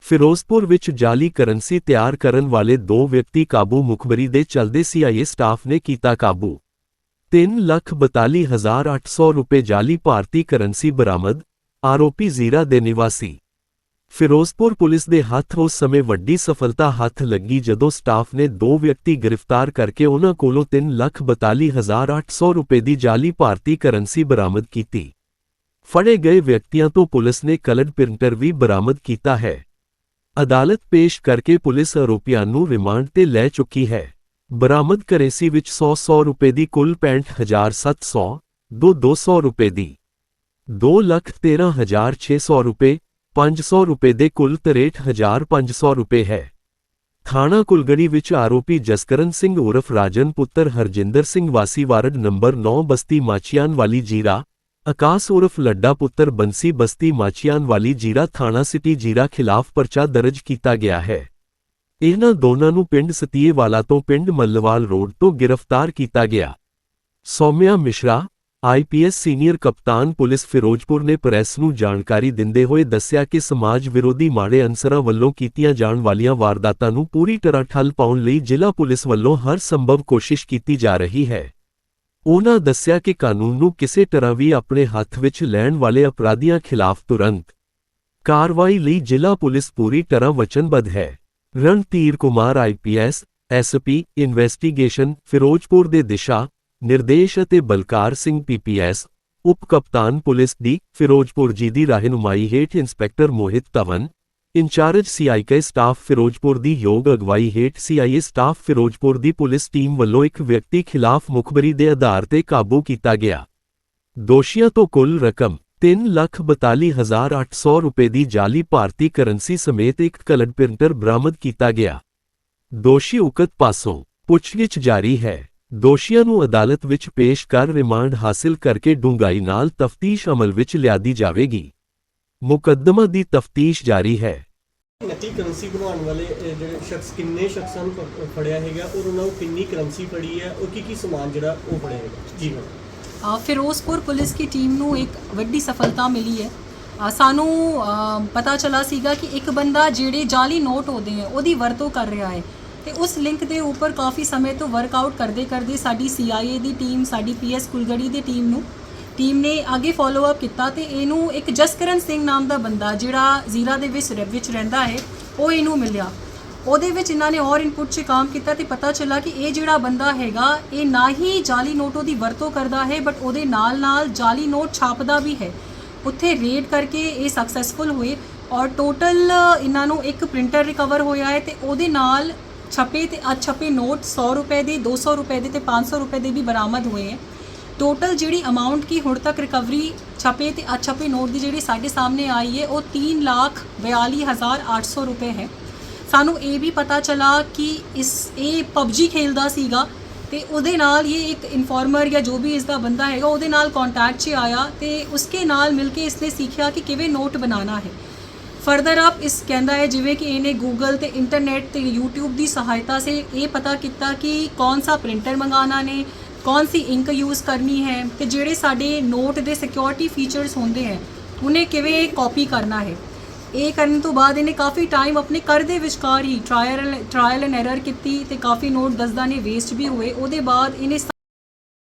ਫਿਰੋਜ਼ਪੁਰ ਵਿੱਚ ਜਾਲੀ ਕਰੰਸੀ ਤਿਆਰ ਕਰਨ ਵਾਲੇ ਦੋ ਵਿਅਕਤੀ ਕਾਬੂ ਮੁਖਬਰੀ ਦੇ ਚਲਦੇ ਸੀਆਈਏ ਸਟਾਫ ਨੇ ਕੀਤਾ ਕਾਬੂ। 342800 ਰੁਪਏ ਜਾਲੀ ਭਾਰਤੀ ਕਰੰਸੀ ਬਰਾਮਦ, ਆਰੋਪੀ ਜ਼ੀਰਾ ਦੇ ਨਿਵਾਸੀ। ਫਿਰੋਜ਼ਪੁਰ ਪੁਲਿਸ ਦੇ ਹੱਥ ਉਸ ਸਮੇਂ ਵੱਡੀ ਸਫਲਤਾ ਹੱਥ ਲੱਗੀ ਜਦੋਂ ਸਟਾਫ ਨੇ ਦੋ ਵਿਅਕਤੀ ਗ੍ਰਿਫਤਾਰ ਕਰਕੇ ਉਹਨਾਂ ਕੋਲੋਂ 342800 ਰੁਪਏ ਦੀ ਜਾਲੀ ਭਾਰਤੀ ਕਰੰਸੀ ਬਰਾਮਦ ਕੀਤੀ। ਫੜੇ ਗਏ ਵਿਅਕਤੀਆਂ ਤੋਂ ਪੁਲਿਸ ਨੇ ਕਲਰ ਪ੍ਰਿੰਟਰ ਵੀ ਬਰਾਮਦ ਕੀਤਾ ਹੈ। ਅਦਾਲਤ ਪੇਸ਼ ਕਰਕੇ ਪੁਲਿਸ ਆਰੋਪੀਆਂ ਨੂੰ ਰਿਮਾਂਡ ਤੇ ਲੈ ਚੁੱਕੀ ਹੈ। ਬਰਾਮਦ ਕਰੰਸੀ ਵਿੱਚ 100-100 ਰੁਪਏ ਦੀ ਕੁੱਲ 65700 ਦੋ 200 ਰੁਪਏ ਦੀ 213600 ਰੁਪਏ 500 ਰੁਪਏ ਦੇ ਕੁੱਲ 63500 ਰੁਪਏ ਹੈ। ਥਾਣਾ ਕੁਲਗੜੀ ਵਿੱਚ ਆਰੋਪੀ ਜਸਕਰਨ ਸਿੰਘ ਉਰਫ ਰਾਜਨ ਪੁੱਤਰ ਹਰਜਿੰਦਰ ਸਿੰਘ ਵਾਸੀ ਵਾਰਡ ਨੰਬਰ 9 ਬਸਤੀ ਮਾਚੀਆਨ ਵਾਲੀ ਜੀਰਾ, ਆਕਾਸ ਉਰਫ ਲੱਡਾ ਪੁੱਤਰ ਬੰਸੀ ਬਸਤੀ ਮਾਚੀਆਨ ਵਾਲੀ ਜੀਰਾ ਥਾਣਾ ਸਿਟੀ ਜੀਰਾ ਖਿਲਾਫ ਪਰਚਾ ਦਰਜ ਕੀਤਾ ਗਿਆ ਹੈ। ਇਹਨਾਂ ਦੋਨਾਂ ਨੂੰ ਪਿੰਡ ਸਤੀਏਵਾਲਾ ਤੋਂ ਪਿੰਡ ਮੱਲਵਾਲ ਰੋਡ ਤੋਂ ਗ੍ਰਿਫਤਾਰ ਕੀਤਾ ਗਿਆ। ਸੌਮਿਆ ਮਿਸ਼ਰਾ ਆਈਪੀਐਸ ਸੀਨੀਅਰ ਕਪਤਾਨ ਪੁਲਿਸ ਫਿਰੋਜ਼ਪੁਰ ਨੇ ਪ੍ਰੈਸ ਨੂੰ ਜਾਣਕਾਰੀ ਦਿੰਦੇ ਹੋਏ ਦੱਸਿਆ ਕਿ ਸਮਾਜ ਵਿਰੋਧੀ ਮਾੜੇ ਅਨਸਰਾਂ ਵੱਲੋਂ ਕੀਤੀਆਂ ਜਾਣ ਵਾਲੀਆਂ ਵਾਰਦਾਤਾਂ ਨੂੰ ਪੂਰੀ ਤਰ੍ਹਾਂ ਠੱਲ ਪਾਉਣ ਲਈ ਜ਼ਿਲ੍ਹਾ ਪੁਲਿਸ ਵੱਲੋਂ ਹਰ ਸੰਭਵ ਕੋਸ਼ਿਸ਼ ਕੀਤੀ ਜਾ ਰਹੀ ਹੈ। ਉਨ੍ਹਾਂ ਦੱਸਿਆ ਕਿ ਕਾਨੂੰਨ ਨੂੰ ਕਿਸੇ ਤਰ੍ਹਾਂ ਵੀ ਆਪਣੇ ਹੱਥ ਵਿੱਚ ਲੈਣ ਵਾਲੇ ਅਪਰਾਧੀਆਂ ਖਿਲਾਫ ਤੁਰੰਤ ਕਾਰਵਾਈ ਲਈ ਜ਼ਿਲ੍ਹਾ ਪੁਲਿਸ ਪੂਰੀ ਤਰ੍ਹਾਂ ਵਚਨਬੱਧ ਹੈ। Randhir Kumar IPS SP investigation, Firozpur ਦੇ ਦਿਸ਼ਾ ਨਿਰਦੇਸ਼ ਅਤੇ ਬਲਕਾਰ ਸਿੰਘ ਪੀਪੀਐਸ ਉਪ ਕਪਤਾਨ ਪੁਲਿਸ ਦੀ ਫਿਰੋਜ਼ਪੁਰ ਜੀ ਦੀ ਰਹਿਨੁਮਾਈ ਹੇਠ inspector Mohit Tawan incharge CIA staff Firozpur ਦੀ ਯੋਗ ਅਗਵਾਈ ਹੇਠ ਸੀਆਈਏ ਸਟਾਫ ਫਿਰੋਜ਼ਪੁਰ ਦੀ ਪੁਲਿਸ ਟੀਮ ਵੱਲੋਂ ਇੱਕ ਵਿਅਕਤੀ ਖਿਲਾਫ ਮੁਖਬਰੀ ਦੇ ਆਧਾਰ ਤੇ ਕਾਬੂ ਕੀਤਾ ਗਿਆ। ਦੋਸ਼ੀਆਂ ਤੋਂ ਕੁੱਲ ਰਕਮ 342800 ਰੁਪਏ ਦੀ ਜਾਲੀ ਭਾਰਤੀ ਕਰੰਸੀ ਸਮੇਤ ਇੱਕ ਕਲਰ ਪ੍ਰਿੰਟਰ ਬਰਾਮਦ ਕੀਤਾ ਗਿਆ। ਦੋਸ਼ੀ ਉਕਤ ਪਾਸੋਂ ਪੁੱਛਗਿੱਛ ਜਾਰੀ ਹੈ। ਦੋਸ਼ੀਆਂ ਨੂੰ ਅਦਾਲਤ ਵਿੱਚ ਪੇਸ਼ ਕਰ ਰਿਮਾਂਡ ਹਾਸਲ ਕਰਕੇ ਡੂੰਘਾਈ ਨਾਲ ਤਫਤੀਸ਼ ਅਮਲ ਵਿੱਚ ਲਿਆਦੀ ਜਾਵੇਗੀ। ਮੁਕੱਦਮਾ ਦੀ ਤਫਤੀਸ਼ ਜਾਰੀ ਹੈ। ਨਕਲੀ ਕਰੰਸੀ ਬਣਾਉਣ ਵਾਲੇ ਜਿਹੜੇ ਸ਼ਖਸ ਕਿੰਨੇ ਸ਼ਖਸਾਂ ਨੂੰ ਫੜਿਆ ਹੈਗਾ ਔਰ ਉਹਨਾਂ ਨੂੰ ਕਿੰਨੀ ਕਰੰਸੀ ਫੜੀ ਹੈ ਔਰ ਕੀ ਕੀ ਸਮਾਨ ਜਿਹੜਾ ਉਹ ਫੜਿਆ ਹੈਗਾ? ਜੀ ਅ, ਫਿਰੋਜ਼ਪੁਰ ਪੁਲਿਸ ਦੀ ਟੀਮ ਨੂੰ ਇੱਕ ਵੱਡੀ ਸਫਲਤਾ ਮਿਲੀ ਹੈ। ਸਾਨੂੰ ਪਤਾ ਚਲਾ ਸੀਗਾ ਕਿ ਇੱਕ ਬੰਦਾ ਜਿਹੜੇ ਜਾਲੀ ਨੋਟ ਹੁੰਦੇ ਹੈ ਉਹਦੀ ਵਰਤੋਂ ਕਰ ਰਿਹਾ ਹੈ। ਤੇ ਉਸ ਲਿੰਕ ਦੇ ਉੱਪਰ ਕਾਫੀ ਸਮੇਂ ਤੋਂ ਵਰਕਆਊਟ ਕਰਦੇ ਕਰਦੇ ਸਾਡੀ CIA ਦੀ ਟੀਮ ਸਾਡੀ PS ਕੁਲਗੜੀ ਦੀ ਟੀਮ ਨੂੰ ਟੀਮ ਨੇ ਅੱਗੇ ਫਾਲੋ ਅਪ ਕੀਤਾ ਤੇ ਇਹਨੂੰ ਇੱਕ ਜਸਕਰਨ ਸਿੰਘ ਨਾਮ ਦਾ ਬੰਦਾ ਜਿਹੜਾ ਜ਼ੀਰਾ ਦੇ ਵਿੱਚ ਵਿੱਚ ਰਹਿੰਦਾ ਹੈ, ਉਹ ਇਹਨੂੰ ਮਿਲਿਆ। ਉਹਦੇ ਵਿੱਚ ਇਹਨਾਂ ਨੇ ਔਰ ਇਨਪੁਟ 'ਚ ਕੰਮ ਕੀਤਾ ਤੇ ਪਤਾ ਚੱਲਾ ਕਿ ਇਹ ਜਿਹੜਾ ਬੰਦਾ ਹੈਗਾ, ਇਹ ਨਾ ਹੀ ਜਾਲੀ ਨੋਟੋ ਦੀ ਵਰਤੋਂ ਕਰਦਾ ਹੈ ਬਟ ਉਹਦੇ ਨਾਲ-ਨਾਲ ਜਾਲੀ ਨੋਟ ਛਾਪਦਾ ਵੀ ਹੈ। ਉੱਥੇ ਰੇਡ ਕਰਕੇ ਇਹ ਸਕਸੈਸਫੁਲ ਹੋਏ ਔਰ ਟੋਟਲ ਇਹਨਾਂ ਨੂੰ ਇੱਕ ਪ੍ਰਿੰਟਰ ਰਿਕਵਰ ਹੋਇਆ ਹੈ ਤੇ ਉਹਦੇ ਨਾਲ ਛਪੇ ਤੇ ਅਛਪੇ ਨੋਟ 100 ਰੁਪਏ ਦੇ 200 ਰੁਪਏ ਦੇ ਤੇ 500 ਰੁਪਏ ਦੇ ਵੀ ਬਰਾਮਦ ਹੋਏ ਹੈ। ਟੋਟਲ ਜਿਹੜੀ ਅਮਾਉਂਟ ਕੀ ਹੁਣ ਤੱਕ ਰਿਕਵਰੀ ਛਪੇ ਤੇ ਅਛਪੇ ਨੋਟ ਦੀ ਜਿਹੜੀ ਸਾਡੇ ਸਾਹਮਣੇ ਆਈ ਹੈ, ਉਹ 3 ਲੱਖ 42800 ਰੁਪਏ ਹੈ। ਸਾਨੂੰ ਇਹ ਵੀ ਪਤਾ ਚਲਾ ਕਿ ਇਸ, ਇਹ ਪਬਜੀ ਖੇਲਦਾ ਸੀਗਾ ਤੇ ਉਹਦੇ ਨਾਲ ਇਹ ਇੱਕ ਇਨਫਾਰਮਰ ਜਾਂ ਜੋ ਵੀ ਇਸ ਦਾ ਬੰਦਾ ਹੈਗਾ, ਉਹਦੇ ਨਾਲ ਕੰਟੈਕਟ 'ਚ ਆਇਆ ਤੇ ਉਸਕੇ ਨਾਲ ਮਿਲ ਕੇ ਇਸਨੇ ਸਿੱਖਿਆ ਕਿ ਕਿਵੇਂ ਨੋਟ ਬਣਾਉਣਾ ਹੈ। ਫਰਦਰ ਅਪ ਇਸ ਕਹਿੰਦਾ ਹੈ ਜਿਵੇਂ ਕਿ ਇਹਨੇ ਗੂਗਲ ਤੇ ਇੰਟਰਨੈਟ ਤੇ YouTube ਦੀ ਸਹਾਇਤਾ ਸੇ ਇਹ ਪਤਾ ਕੀਤਾ ਕਿ ਕੌਣ ਸਾ ਪ੍ਰਿੰਟਰ ਮੰਗਾਣਾ ਨੇ, ਕੌਣ ਸੀ ਇੰਕ ਯੂਜ਼ ਕਰਨੀ ਹੈ ਤੇ ਜਿਹੜੇ ਸਾਡੇ ਨੋਟ ਦੇ ਸਿਕਿਉਰਿਟੀ ਫੀਚਰਸ ਹੁੰਦੇ ਹੈ, ਉਹਨੇ ਕਿਵੇਂ ਕਾਪੀ ਕਰਨਾ ਹੈ। ਇਹ ਕਰਨ ਤੋਂ ਬਾਅਦ ਇਹਨੇ ਕਾਫੀ ਟਾਈਮ ਆਪਣੇ ਕਰ ਦੇ ਵਿਚਕਾਰ ਹੀ ਟ੍ਰਾਇਲ ਟ੍ਰਾਇਲ ਐਂਡ ਐਰਰ ਕੀਤੀ ਤੇ ਕਾਫੀ ਨੋਟ ਦਸਦਾ ਨੇ ਵੇਸਟ ਵੀ ਹੋਏ, ਉਹਦੇ ਬਾਅਦ ਇਹਨੇ